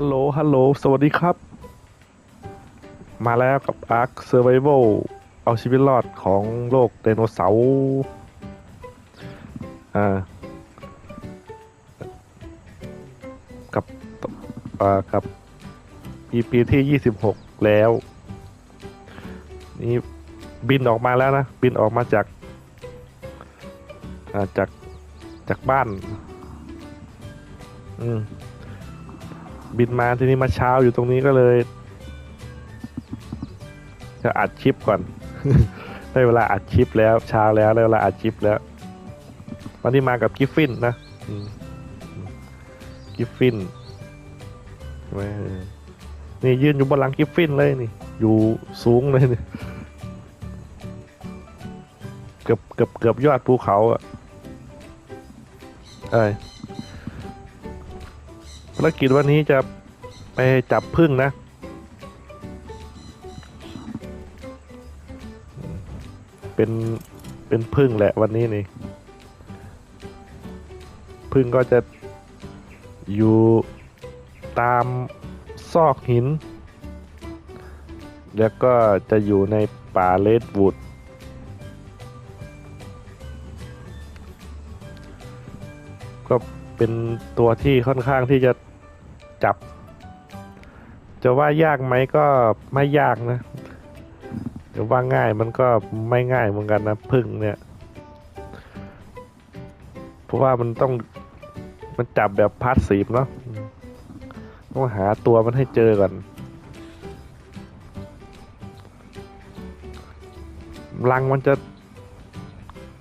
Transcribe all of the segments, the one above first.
ฮัลโหล ฮัลโหล สวัสดีครับ มาแล้วกับ Ark Survival เอาชีวิตรอดของโลกไดโนเสาร์ อ่า กับ อ่า กับ EP ที่ 26 แล้ว นี่บินออกมาแล้วนะ บินออกมาจาก อ่า จาก จากบ้าน อืม บินมาที่นี้มาเช้าอยู่ตรงนี้ก็เลย จะอัดคลิปก่อน ได้เวลาอัดคลิปแล้วเช้าแล้วได้เวลาอัดคลิปแล้ว วันนี้มากับกิฟฟินนะกิฟฟินแม่นี่ยืนอยู่บนหลังกิฟฟินเลยนี่ อยู่สูงเลยนี่เกือบเกือบเกือบยอดภูเขาอะเอ้ย ภารกิจวันนี้จะไปจับพึ่งนะ เป็นเป็นพึ่งแหละวันนี้นี่ พึ่งก็จะอยู่ตามซอกหิน แล้วก็จะอยู่ในป่าเลดวูดก็เป็นตัวที่ค่อนข้างที่จะ จับ จะว่ายากไหมก็ไม่ยากนะจะว่าง่ายมันก็ไม่ง่ายเหมือนกันนะพึ่งเนี่ย เพราะว่ามันต้องมันจับแบบพาสซีฟเนาะต้องหาตัวมันให้เจอก่อนรังมันจะ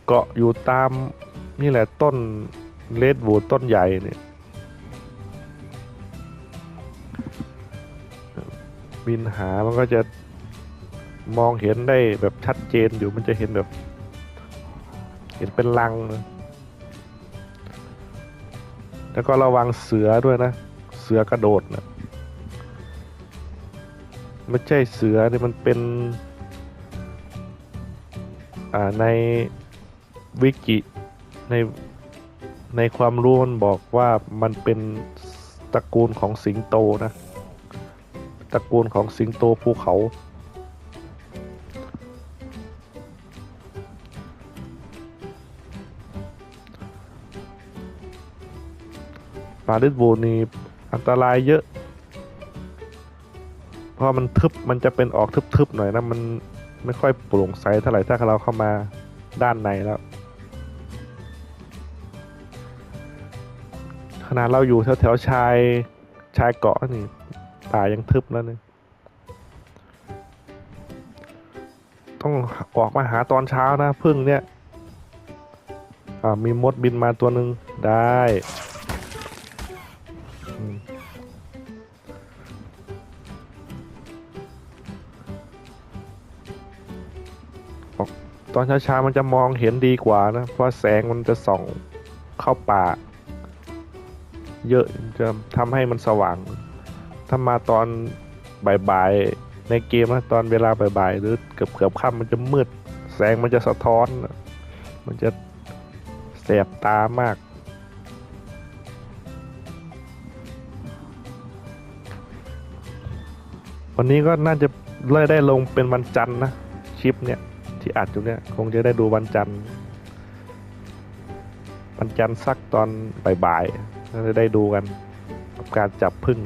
เกาะอยู่ตามนี่แหละต้นเลดวูดต้นใหญ่เนี่ย บินหามันก็จะมองเห็นได้แบบชัดเจนอยู่มันจะเห็นแบบ เห็นเป็นลัง แล้วก็ระวังเสือด้วยนะ เสือกระโดดนะไม่ใช่เสือเนี่ยมันเป็น อ่าในวิกิในในความรู้มันบอกว่ามันเป็นตระกูลของสิงโตนะ ตระกูลของสิงโตภูเขา ปาลิดบูนี่อันตรายเยอะ เพราะมันทึบมันจะเป็นออกทึบๆหน่อยนะ มันไม่ค่อยโปร่งใสเท่าไหร่ถ้าเราเข้ามาด้านในแล้วขนาดเราอยู่แถวๆชายชายเกาะนี่ายังทึบแล้วเนี่ยต้องออกมาหาตอนเช้านะพึ่งเนี่ยอ่ามีมดบินมาตัวหนึ่งได้อืมออกตอนเช้าๆมันจะมองเห็นดีกว่านะ เพราะแสงมันจะส่องเข้าป่า เยอะจะทำให้มันสว่าง ถ้ามาตอนบ่ายๆในเกมนะตอนเวลาบ่ายๆหรือเกือบเกือบๆค่ำมันจะมืด แสงมันจะสะท้อน มันจะแสบตามาก วันนี้ก็น่าจะเล่ได้ลงเป็นวันจันทร์นะคลิปเนี่ยที่อัดอยู่เนี่ยคงจะได้ดูวันจันทร์วันจันทร์สักตอนบ่ายๆน่าจะได้ดูกันกับการจับพึ่ง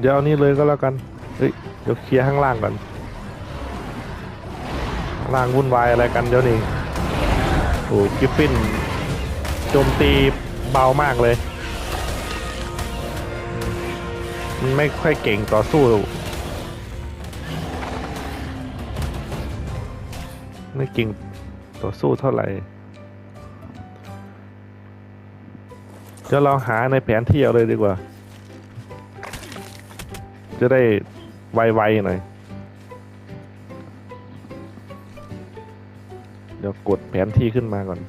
เดี๋ยวนี่เลยก็แล้วกัน เฮ้ย เดี๋ยวเคลียร์ข้างล่างก่อนข้างล่างวุ่นวายอะไรกันเดี๋ยวนี้โอ้กิฟฟินโจมตีเบามากเลย มันไม่ค่อยเก่งต่อสู้ ไม่เก่งต่อสู้เท่าไหร่ เดี๋ยวเราหาในแผนที่เอาเลยดีกว่า จะได้ไวๆหน่อย เดี๋ยวกดแผนที่ขึ้นมาก่อน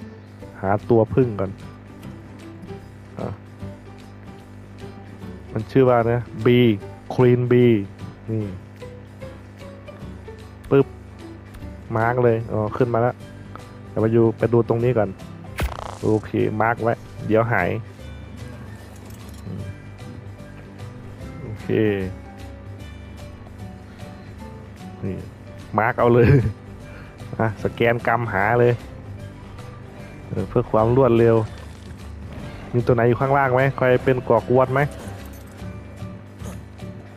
หาตัวพึ่งก่อนอมันชื่อว่านะ B Queen B นี่ปึ๊บ มาร์กเลยอ๋อขึ้นมาแล้วดี๋ยวมาดูไปดูตรงนี้ก่อน โอเค มาร์กไว้ เดี๋ยวหาย โอเค นี่มาร์กเอาเลยอะสแกนกำหาเลยเออเพื่อความรวดเร็ว มีตัวไหนอยู่ข้างล่างไหมใครเป็นก่อกวนไหม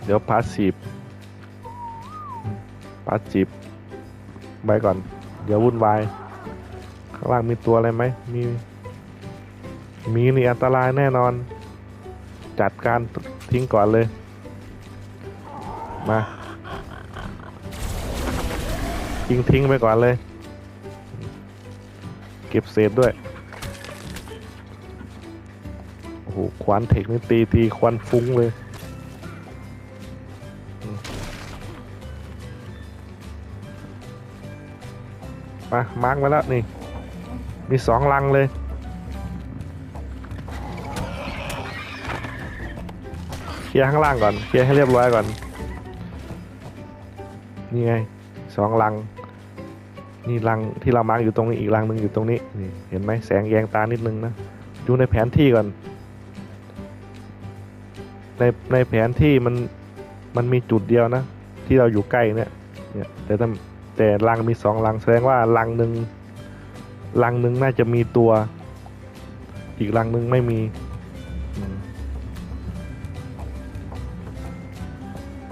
เดี๋ยวพาสซีฟพาสซีฟไปก่อน เดี๋ยววุ่นวาย ข้างล่างมีตัวอะไรไหม มี มีนี่อันตรายแน่นอน จัดการทิ้งก่อนเลย มา ยิงทิ้งไปก่อนเลย เก็บเศษด้วย โอ้โหควันเทคนี่ตีทีควันฟุ้งเลยมมามาร์กมาแล้วนี่ มีสองลังเลย เคลียร์ข้างล่างก่อน เคลียร์ให้เรียบร้อยก่อน นี่ไงสองลัง นี่ลังที่เรามาร์กอยู่ตรงนี้อีกลังหนึ่งอยู่ตรงนี้นี่เห็นไหมแสงแยงตานิดนึงนะดูในแผนที่ก่อน ในในแผนที่มันมันมีจุดเดียวนะ ที่เราอยู่ใกล้เนี่ยเนี่ยแต่แต่ลังมีสองลังแสดงว่าลังหนึ่งลังหนึ่งน่าจะมีตัว อีกลังหนึ่งไม่มีอืม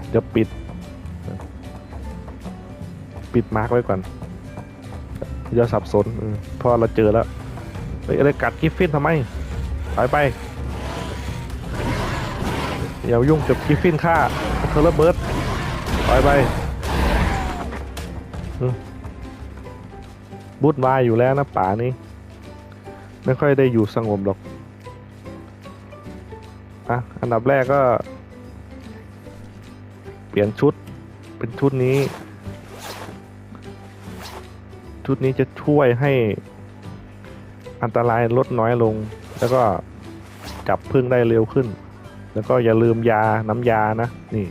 เดี๋ยวปิด ปิดมาร์กไว้ก่อน อย่าสับสนเอเพราะเราเจอแล้วเฮ้ยอะไรกัดกิฟฟินทำไมถอยไปอย่ายุ่งกับกิฟฟินค่าเทอร์เบิร์ดถอยไปบุดวายอยู่แล้วนะป่านี้ ไม่ค่อยได้อยู่สงบหรอกอะอันดับแรกก็ เปลี่ยนชุดเป็นชุดนี้ ชุดนี้จะช่วยให้อันตรายลดน้อยลง แล้วก็จับพึ่งได้เร็วขึ้น แล้วก็อย่าลืมยาน้ำยานะนี่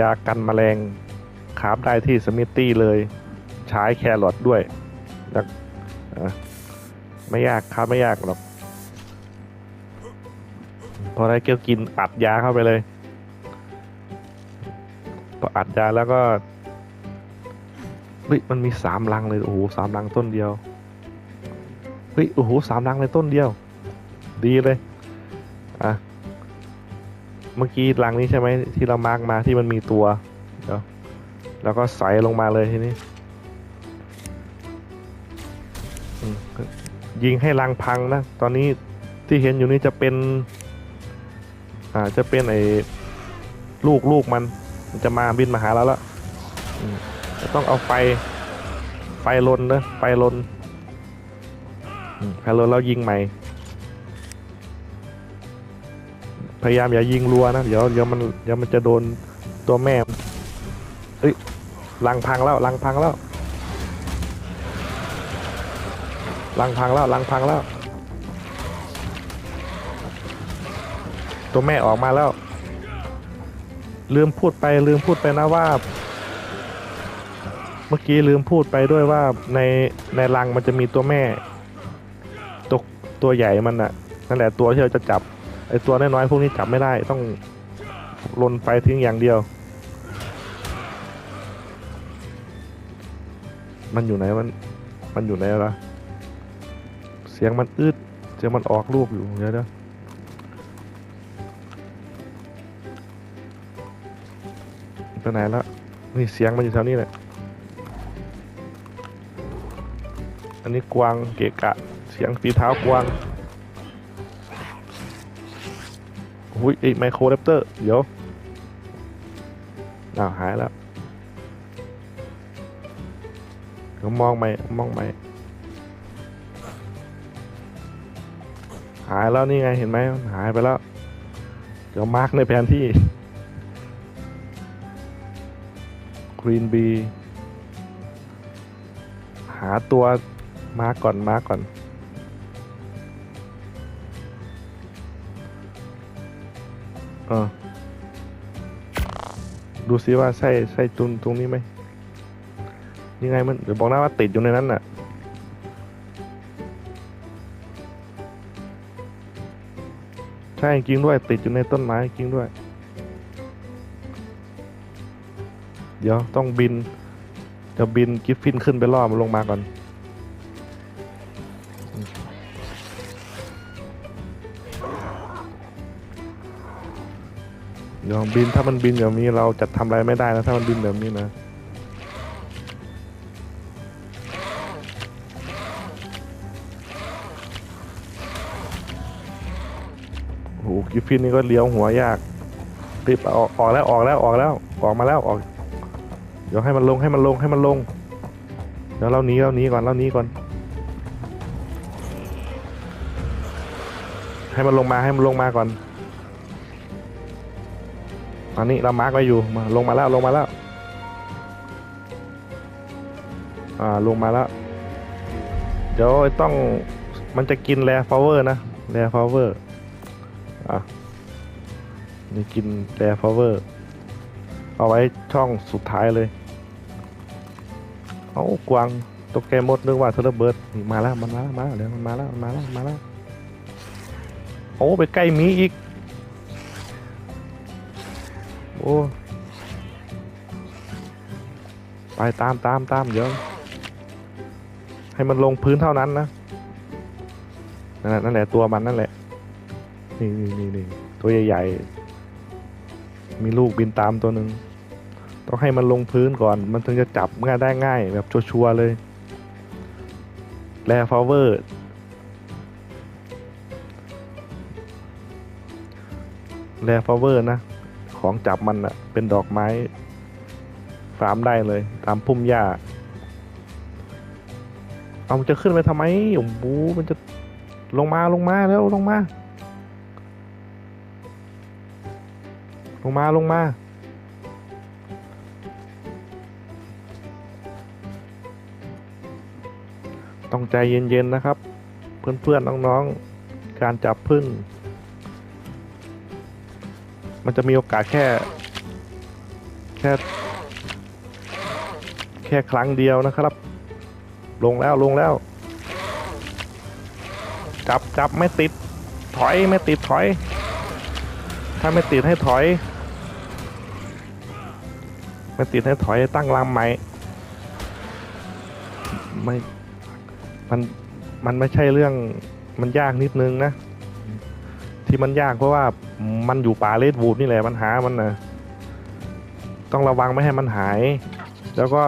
ยากันแมลงคาบได้ที่สมิธตี้เลยใช้แครอทด้วยแล้วไม่ยากครับไม่ยากหรอกพอได้เกี่ยวกินอัดยาเข้าไปเลยพออัดยาแล้วก็ เฮ้ยมันมีสามลังเลยโอ้โหสามลังต้นเดียวเฮ้ยโอ้โหสามลังเลยต้นเดียว ดีเลยอะเมื่อกี้ลังนี้ใช่ไหมที่เรามาร์กมาที่มันมีตัวเดี๋ยวแล้วก็ใส่ลงมาเลยทีนี้ยิงให้ลังพังนะ ตอนนี้ที่เห็นอยู่นี่จะเป็น อ่าจะเป็นไอ้ลูกลูกมัน มันจะมาบินมาหาเราแล้วอืม จะต้องเอาไฟ ไฟลนนะไฟลนไฟลนแล้วยิงใหม่ พยายามอย่ายิงรัวนะ เดี๋ยวเดี๋ยวมันเดี๋ยวมันจะโดนตัวแม่เอ้ยลังพังแล้วลังพังแล้วลังพังแล้วลังพังแล้ว ตัวแม่ออกมาแล้ว ลืมพูดไปลืมพูดไปนะว่า มื่อกี้ลืมพูดไปด้วยว่าในในรังมันจะมีตัวแม่ตัวตัวใหญ่มันน่ะนั่นแหละตัวที่เราจะจับไอตัวน้อยๆพวกนี้จับไม่ได้ต้องลนไฟทิ้งอย่างเดียว มันอยู่ไหนมันมันอยู่ไหนล่ะเสียงมันอึดเสียงมันออกรูปอยู่เดี๋ยวเดี๋ยวไปไหนแล้วนี่เสียงมันอยู่แถวนี้แหละ นนี้กวางเกะกะ เสียงฝีเท้ากวางอุ้ยไอไมโครแรปเตอร์ เดี๋ยวอ้าวหายแล้วเดี๋ยวมองไหมมองไหมหายแล้วนี่ไงเห็นไหมหายไปแล้ว เดี๋ยวมาร์กในแผนที่กรีนบีหาตัว มาก่อนมาก่อน เออ ดูซิว่าใช่ใช่ตุนตรงนี้ไหมยังไงมันเดี๋ยวบอกนะว่าติดอยู่ในนั้นน่ะใช่จริงด้วยติดอยู่ในต้นไม้จริงด้วย เดี๋ยวต้องบินจะบินกิฟฟินขึ้นไปล่อมันลงมาก่อน ดี๋ยวบินถ้ามันบินแบบนี้เราจะทำอะไรไม่ได้นะถ้ามันบินแบบนี้นะโอ้โหกิฟฟินนี่ก็เลี้ยวหัวยากรีบออกออกแล้วออกแล้วออกแล้วออกมาแล้วออก เดี๋ยวให้มันลงให้มันลงให้มันลง เดี๋ยวเราหนีเราหนีก่อนเราหนีก่อน ให้มันลงมาให้มันลงมาก่อน ตอนนี้เรามาร์กไว้อยู่มาลงมาแล้วลงมาแล้วอ่าลงมาแล้ว เดี๋ยวต้องมันจะกินแรฟลเวอร์นะแรฟลเวอร์อะนี่กินแรฟลเวอร์เอาไว้ช่องสุดท้ายเลยเอากวางตกแกมดนึกว่าเทเลเบิร์ดมาแล้วมันมาแล้วมาแล้วเดี๋ยวมันมาแล้วมาแล้วมาแล้วโอ้ไปใกล้มีอีก โอ้ไปตามตามตามเดี๋ยวให้มันลงพื้นเท่านั้นนะนั่นแหละนั่นแหละตัวมันนั่นแหละ นี่นี่นี่นี่ตัวใหญ่ๆ มีลูกบินตามตัวหนึ่งต้องให้มันลงพื้นก่อน มันถึงจะจับง่ายได้ง่าย แบบชัวร์ๆเลยแรฟลเวอร์แรฟลเวอร์นะ ของจับมันอะเป็นดอกไม้ ฟาร์มได้เลย ตามพุ่มหญ้า เอามันจะขึ้นไปทำไมโอ้โหมันจะลงมาลงมาแล้วลงมา ลงมาลงมาต้องใจเย็นๆนะครับ เพื่อนๆน้องๆ การจับพึ่ง มันจะมีโอกาสแค่ แค่ แค่ครั้งเดียวนะครับ ลงแล้วลงแล้ว จับจับไม่ติด ถอยไม่ติดถอย ถ้าไม่ติดให้ถอย ไม่ติดให้ถอยตั้งลำใหม่ไม่มันมันไม่ใช่เรื่องมันยากนิดนึงนะ ที่มันยากเพราะว่ามันอยู่ป่าเลดวูดนี่แหละปัญหามันนะต้องระวังไม่ให้มันหาย แล้วก็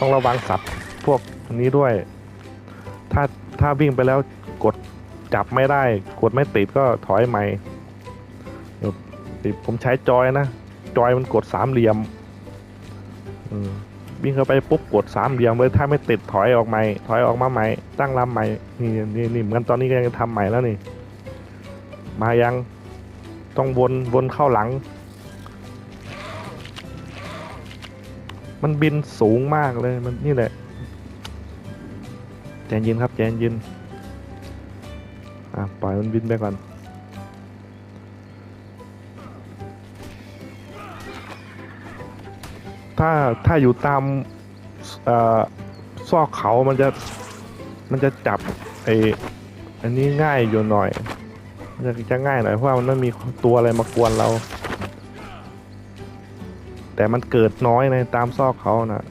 ต้องระวังสัตว์พวกนี้ด้วย ถ้าถ้าวิ่งไปแล้วกดจับไม่ได้ กดไม่ติดก็ถอยใหม่เดี๋ยวติดผมใช้จอยนะ จอยมันกดสามเหลี่ยมอืมวิ่งเข้าไปปุ๊บกดสามเหลี่ยมเลยถ้าไม่ติดถอยออกใหม่ ถอยออกมาใหม่ ตั้งลำใหม่นี่นี่นี่เหมือนตอนนี้ก็ยังทำใหม่แล้วนี่ มายังต้องวนวนเข้าหลัง มันบินสูงมากเลยมันนี่แหละใจเย็นครับใจเย็นอะปล่อยมันบินไปก่อนถ้าถ้าอยู่ตามเอ่อซอกเขามันจะมันจะจับไอ้อันนี้ง่ายอยู่หน่อย จะจะง่ายหน่อยเพราะว่ามันไม่มีตัวอะไรมากวนเรา แต่มันเกิดน้อยในตามซอกเขานะ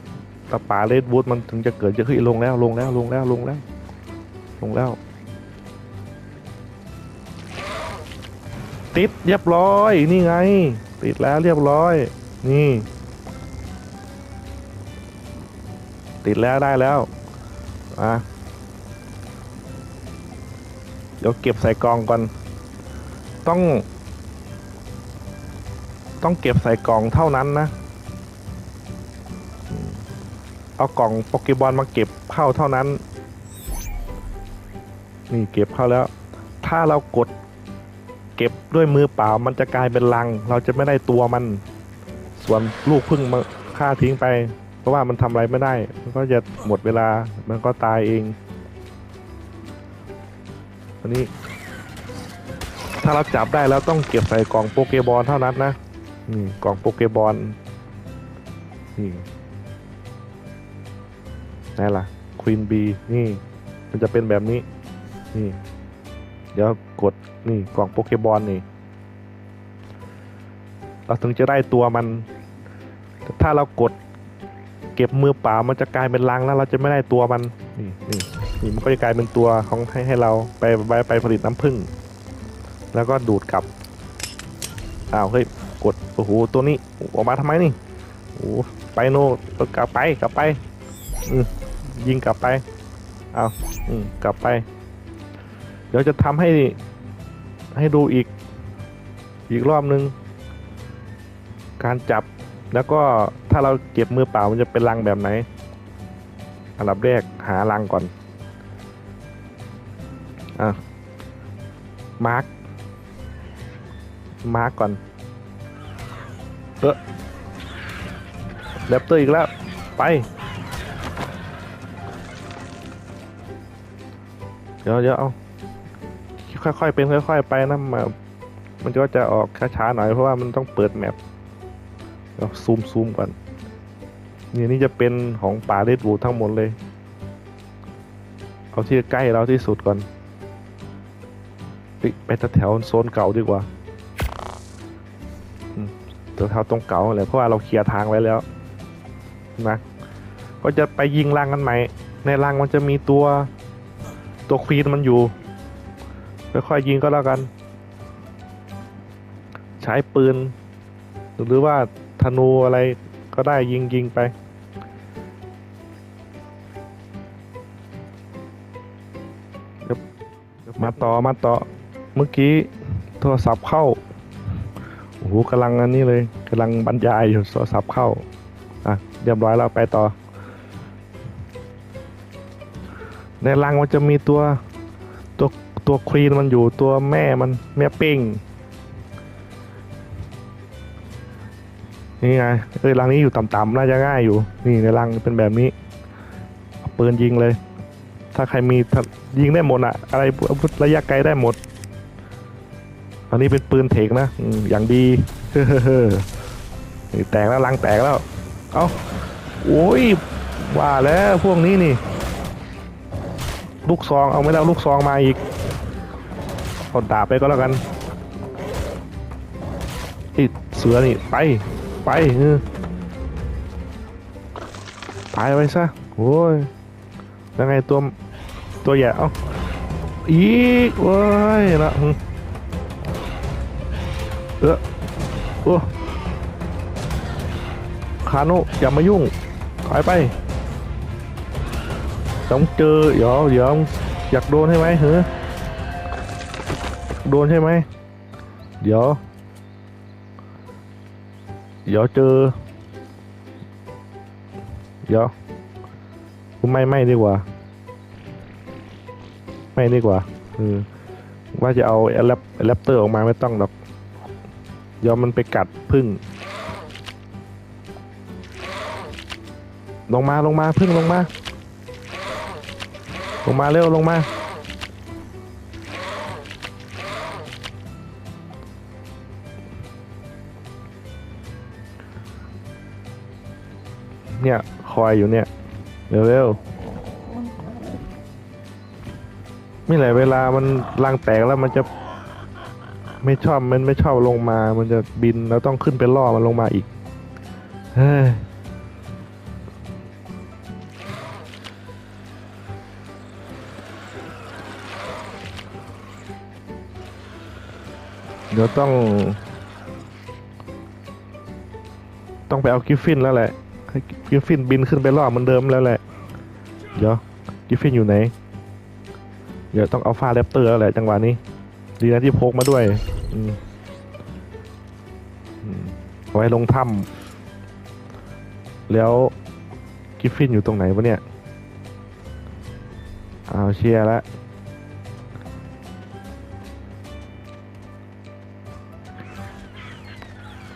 แต่ป่าเลดวูดมันถึงจะเกิดเยอะขึ้นลงแล้วลงแล้วลงแล้วลงแล้ว ลงแล้ว ติดเรียบร้อย นี่ไง ติดแล้วเรียบร้อย นี่ ติดแล้วได้แล้วอะเดี๋ยวเก็บใส่กองก่อน ต้อง ต้องเก็บใส่กล่องเท่านั้นนะ เอากล่องโปเกบอลมาเก็บเข้าเท่านั้น นี่เก็บเข้าแล้ว ถ้าเรากดเก็บด้วยมือเปล่ามันจะกลายเป็นลัง เราจะไม่ได้ตัวมัน ส่วนลูกพึ่งมาฆ่าทิ้งไป เพราะว่ามันทำอะไรไม่ได้ มันก็จะหมดเวลา มันก็ตายเอง อันนี้ ถ้าเราจับได้แล้วต้องเก็บใส่กล่องโปเกบอลเท่านั้นนะนี่กล่องโปเกบอลนี่ไหนล่ะควีนบีนี่ มันจะเป็นแบบนี้ นี่ เดี๋ยวกดนี่กล่องโปเกบอลนี่ เราถึงจะได้ตัวมัน ถ้าเรากดเก็บมือเปล่ามันจะกลายเป็นรังแล้วเราจะไม่ได้ตัวมัน นี่นี่นี่มันก็จะกลายเป็นตัวของให้ให้เราไปไปไปผลิตน้ำผึ้ง แล้วก็ดูดกลับอ้าวเฮ้ยกดโอ้โหตัวนี้ออกมาทำไมนี่โอ้ไปโน่กลับไปกลับไปอืยิงกลับไปเอาอืกลับไป เดี๋ยวจะทำให้ให้ดูอีก อีกรอบนึง การจับแล้วก็ถ้าเราเก็บมือเปล่ามันจะเป็นรังแบบไหนอันดับแรกหารังก่อนอะมาร์ก มาร์กก่อนเออแรปเตอร์อีกแล้ว ไป เดี๋ยวเดี๋ยวเอา ค่อยๆ เป็นค่อย ๆ ไปนะมามันก็จะออกช้าๆหน่อยเพราะว่ามันต้องเปิดแมปเดี๋ยวซูมซูมก่อนนี่นี่จะเป็นของป่าเรดวูดทั้งหมดเลย เอาที่ใกล้เราที่สุดก่อน ไปแถวโซนเก่าดีกว่า มแถวๆตรงเก่าเลยเพราะว่าเราเคลียร์ทางไว้แล้วนะก็จะไปยิงรังกันใหม่ในรังมันจะมีตัวตัวควีนมันอยู่ค่อยๆยิงก็แล้วกัน ใช้ปืน หรือว่าธนูอะไรก็ได้ยิงยิงไปเดี๋ยวเดี๋ยวมาต่อมาต่อเมื่อกี้โทรศัพท์เข้า โอ้โหกำลังอันนี้เลยกำลังบรรยายอยู่โทรศัพท์เข้าอะเรียบร้อยแล้วไปต่อ ในรังมันจะมีตัวตัวตัวควีนมันอยู่ตัวแม่มันแม่ปิ้งนี่ไงเอ้ยรังนี้อยู่ต่ำๆน่าจะง่ายอยู่ นี่ในรังเป็นแบบนี้เปืนยิงเลย ถ้าใครมีถ้ายิงได้หมดอะอะไรอาวุธระยะไกลได้หมด อันนี้เป็นปืนเถกนะอย่างดีเฮ้อแตกแล้วรังแตกแล้ว เอ้าโอ้ยว่าแล้วพวกนี้นี่ ลูกซองเอาไม่ได้ลูกซองมาอีกเอาดาบไปก็แล้วกันไอ้เสือนี่ไปไปเออตายไปซะโอ้ยยังไงตัวตัวใหญ่เอ้าอีกโอ้ยละ เออโอ้คาโนะอย่ามายุ่งถอยไป ต้องเจอเดี๋ยวเดี๋ยวอยากโดนใช่ไหมเหรอโดนใช่ไหม เดี๋ยว เดี๋ยวเจอ เดี๋ยวไม่ไม่ดีกว่า ไม่ดีกว่าเออว่าจะเอาแรปแรปเตอร์ออกมาไม่ต้องหรอก ยวมันไปกัดพึ่ง ลงมาลงมาพึ่งลงมา ลงมาเร็วลงมาเนี่ยคอยอยู่เนี่ยเร็วเร็วไม่หลายเวลามันรังแตกแล้วมันจะ ไม่ชอบมันไม่ชอบลงมา มันจะบินแล้วต้องขึ้นไปล่อมันลงมาอีกเฮ้ยเดี๋ยวต้อง ต้องไปเอากิฟฟินแล้วแหละให้กิฟฟินบินขึ้นไปรอบเหมือนเดิมแล้วแหละ เดี๋ยวกิฟฟินอยู่ไหน เดี๋ยวต้องเอาฟาแรปเตอร์แล้วแหละจังหวะนี้ ดีนะที่พกมาด้วย อืมอืมไว้ลงถ้ำแล้วกิฟฟินอยู่ตรงไหนวะเนี่ยเอาเชียร์แล้ว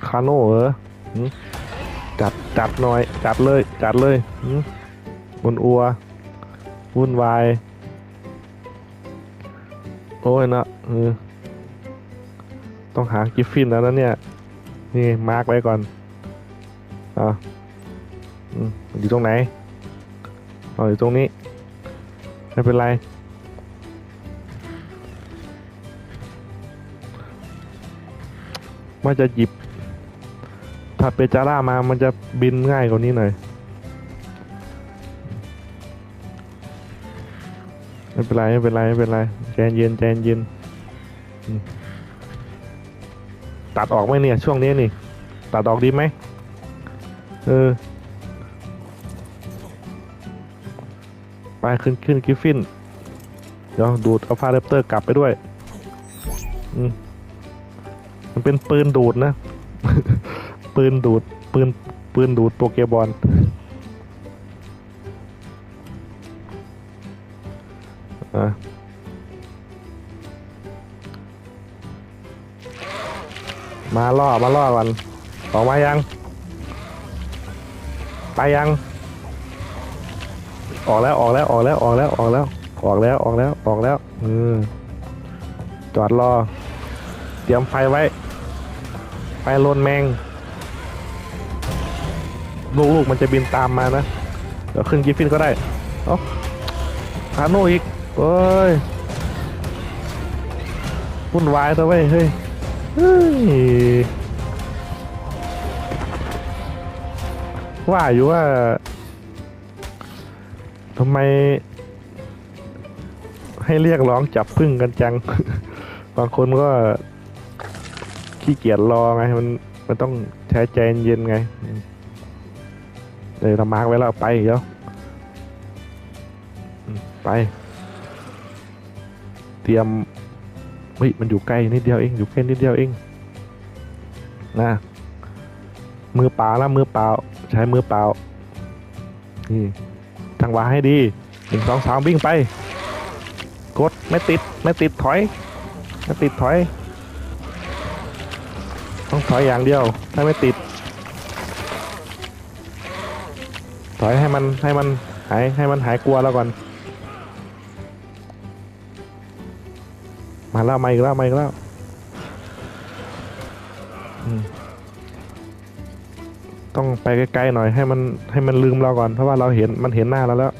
คาโน่เหรอหืมจัดจัดหน่อย จัดเลยจัดเลยหืมบนอัววุ่นวาย โอ้ยนะเออ ต้องหากิฟฟินแล้วนะเนี่ย นี่มาร์กไว้ก่อนอะอยู่ตรงไหนอ๋ออยู่ตรงนี้ ไม่เป็นไรว่าจะหยิบ ถ้าเปจาร่ามามันจะบินง่ายกว่านี้หน่อย ไม่เป็นไร ไม่เป็นไร ไม่เป็นไร ใจเย็นใจเย็น ตัดออกไหมเนี่ย ช่วงนี้นี่ ตัดออกดีไหมเออไปขึ้นขึ้นกิฟฟิน เดี๋ยวดูดเอาฟาเรปเตอร์กลับไปด้วย อืมมันเป็นปืนดูดนะ ปืนดูด ปืน ปืนดูดโปเกบอลอะ มาล่อมาล่อวันออกมายัง ไปยัง ออกแล้วออกแล้วออกแล้วออกแล้วออกแล้ว ออกแล้วออกแล้วออกแล้ว อืมจอดรอ เตรียมไฟไว้ ไฟลนแมง ลูกๆมันจะบินตามมานะเดี๋ยวขึ้นกิฟฟินก็ได้เออฮาโนอีกเอ้ยวุ่นวายตัวเว้ยเฮ้ย ว่าอยู่ว่าทำไม ให้เรียกร้องจับพึ่งกันจัง บางคนก็ขี้เกียจรอไง มันมันต้องใช้ใจเย็นไงเลยทำมาร์กไว้แล้วไปเดี๋ยวไป เตรียม เฮ้ยมันอยู่ใกล้นิดเดียวเองอยู่แค่นิดเดียวเองนะมือเปล่าแล้วมือเปล่าใช้มือเปล่านี่จังวะให้ดีหนึ่งสองสามวิ่งไป กดไม่ติดไม่ติดถอยไม่ติดถอย ต้องถอยอย่างเดียว ถ้าไม่ติด ถอยให้มันให้มันหายให้มันหายกลัวแล้วก่อน มาแล้วมาอีกแล้วมาอีกแล้วต้องไปใกล้ๆหน่อยให้มันให้มันลืมเราก่อนเพราะว่าเราเห็นมันเห็นหน้าเราแล้ว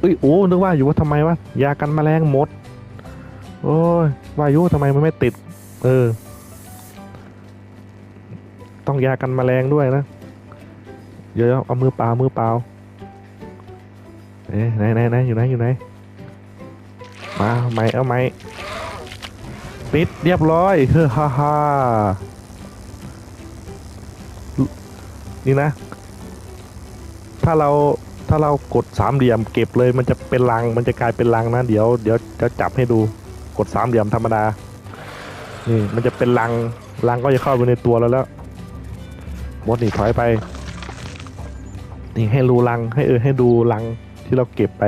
เอ้ยโอ้นึกว่าอยู่ว่าทำไมวะยากันแมลงหมด โอ้ยว่ายู่ทำไมมันไม่ติด เออ ต้องยากันแมลงด้วยนะเดี๋ยวเอามือเปล่ามือเปล่าเอ๊ะไหนไหนไหนอยู่ไหนอยู่ไหน มาไหมเอาไหมปิดเรียบร้อยเฮ้อฮ่าฮ่านี่นะ ถ้าเราถ้าเรากดสามเหลี่ยมเก็บเลยมันจะเป็นรังมันจะกลายเป็นรังนะ เดี๋ยวเดี๋ยวจะจับให้ดูกดสามเหลี่ยมธรรมดา นี่มันจะเป็นรังรังก็จะเข้าไปในตัวเราแล้วมดนี่ถอยไป นี่ให้รูรังให้เออให้ดูรังที่เราเก็บไป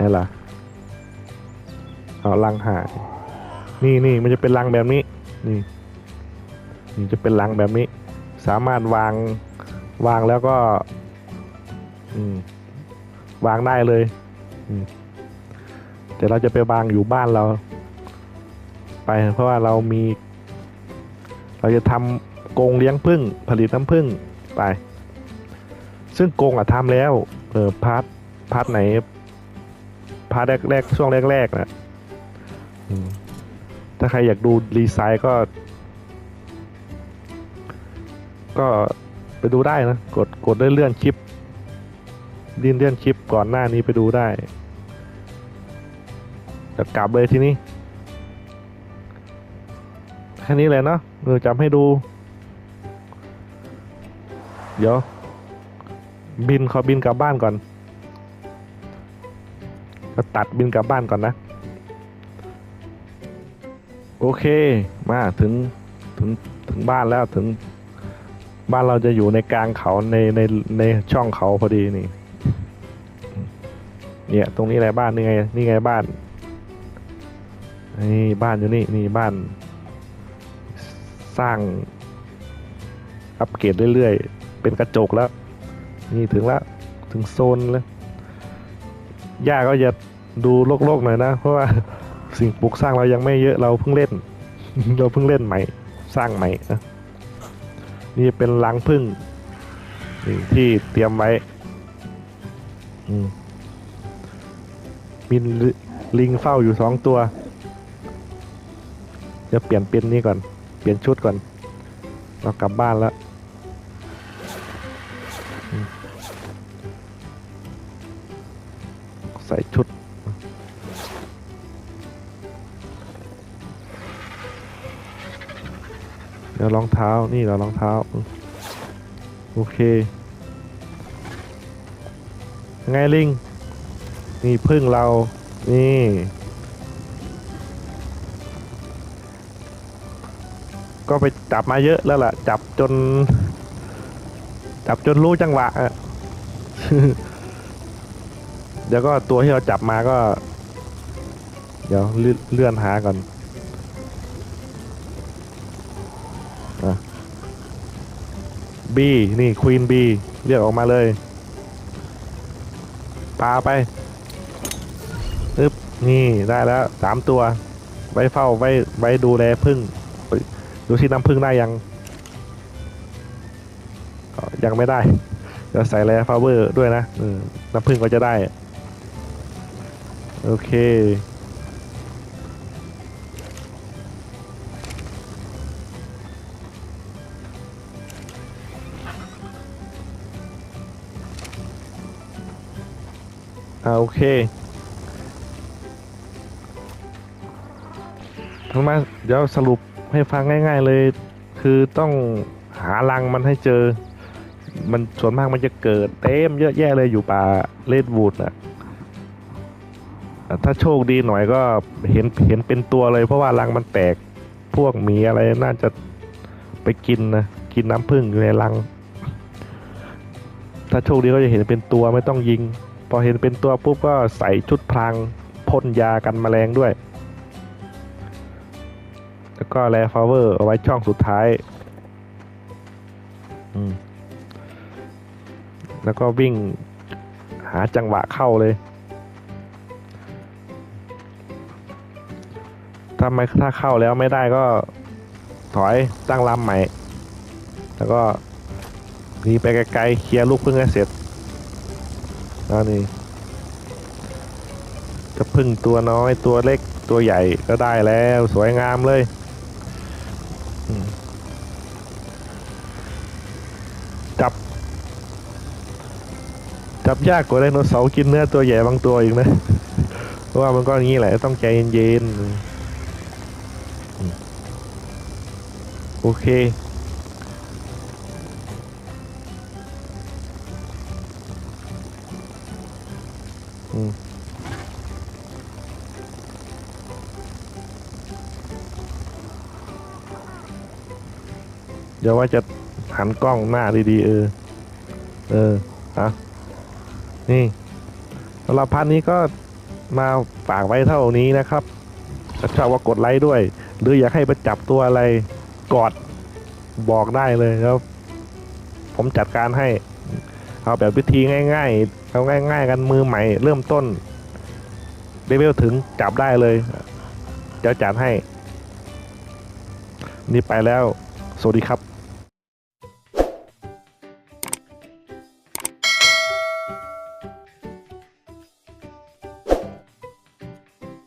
นี่ล่ะ เอารังหาย นี่นี่มันจะเป็นรังแบบนี้ นี่นี่จะเป็นรังแบบนี้ สามารถวางวางแล้วก็อืมวางได้เลยอืมแต่เราจะไปวางอยู่บ้านเรา ไปเพราะว่าเรามี เราจะทำกรงเลี้ยงผึ้งผลิตน้ำผึ้งไป ซึ่งกรงอะทำแล้ว เออพาร์ทพาร์ทไหนพาร์ทแรกๆช่วงแรกๆนะ ถ้าใครอยากดูรีไซน์ก็ ก็ไปดูได้นะ กดกดเลื่อนคลิปเลื่อนเลื่อนคลิปก่อนหน้านี้ไปดูได้จะกลับเลยทีนี้แค่นี้เลยเนาะเออจำให้ดู เดี๋ยว บินขอบินกลับบ้านก่อนตัดบินกลับบ้านก่อนนะ โอเค มาถึงถึงถึงบ้านแล้วถึง บ้านเราจะอยู่ในกลางเขาในในในช่องเขาพอดีนี่ เนี่ยตรงนี้อะไรบ้านนี่ไงนี่ไงบ้านนี่บ้านอยู่นี่นี่บ้าน สร้างอัปเกรดเรื่อยๆ เป็นกระจกแล้ว นี่ถึงแล้วถึงโซนแล้วย่าก็จะดูโลกๆหน่อยนะ เพราะว่า สิ่งปลูกสร้างเรายังไม่เยอะเราเพิ่งเล่น เราเพิ่งเล่นใหม่สร้างใหม่นะนี่เป็นรังพึ่งที่เตรียมไว้มีลิงเฝ้าอยู่สองตัวเดี๋ยวเปลี่ยนเป็นนี่ก่อน เปลี่ยนชุดก่อน เรากลับบ้านแล้ว ใส่ชุด เดี๋ยวรองเท้านี่เรารองเท้า โอเคไงลิงนี่พึ่งเรา นี่ก็ไปจับมาเยอะแล้วล่ะ จับจน จับจนรู้จังหวะอะเดี๋ยวก็ตัวที่เราจับมาก็ เดี๋ยวเลเลื่อนหาก่อน บีนี่ควีนบีเรียกออกมาเลยปาไปอึบนี่ได้แล้วสามตัว ไว้เฝ้าไว้ไว้ดูแลพึ่ง ดูสิน้ำพึ่งได้ยังยังไม่ได้เดี๋ยวใส่แร่ฟาเวอร์ด้วยนะน้ำพึ่งก็จะได้ โอเค อ่าโอเคทั้งมาเดี๋ยวสรุปให้ฟังง่าย ๆเลย คือต้องหารังมันให้เจอ มันส่วนมากมันจะเกิดเต็มเยอะแยะเลยอยู่ป่าเลดวูดอะอะถ้าโชคดีหน่อยก็เห็นเห็นเป็นตัวเลย เพราะว่ารังมันแตกพวกหมีอะไรน่าจะไปกินนะกินน้ำผึ้งอยู่ในรัง ถ้าโชคดีก็จะเห็นเป็นตัวไม่ต้องยิง พอเห็นเป็นตัวปุ๊บก็ใส่ชุดพรางพ่นยากันแมลงด้วย แล้วก็แรฟาเวอร์เอาไว้ช่องสุดท้าย แล้วก็วิ่งหาจังหวะเข้าเลยถ้าไม่ถ้าเข้าแล้วไม่ได้ก็ถอยตั้งลำใหม่ แล้วก็หนีไปไกลๆเคลียร์ลูกพึ่งให้เสร็จ แล้วนี่จะพึ่งตัวน้อยตัวเล็กตัวใหญ่ก็ได้แล้วสวยงามเลยจับ จับยากกว่าไดโนเสาร์กินเนื้อตัวใหญ่บางตัวอีกนะเพราะว่ามันก็อย่างนี้แหละต้องใจเย็นๆโอเค เดี๋ยวว่าจะหันกล้องหน้าดีๆ เออ เออฮะนี่สำหรับพันนี้ก็มาฝากไว้เท่านี้นะครับถ้าชอบว่ากดไลค์ด้วย หรืออยากให้ไปจับตัวอะไรกอดบอกได้เลยครับ ผมจัดการให้ เอาแบบวิธีง่าย ๆ เอาง่าย ๆ กันมือใหม่เริ่มต้นเลเวลถึงจับได้เลยเดี๋ยวจัดให้ นี่ไปแล้ว สวัสดีครับ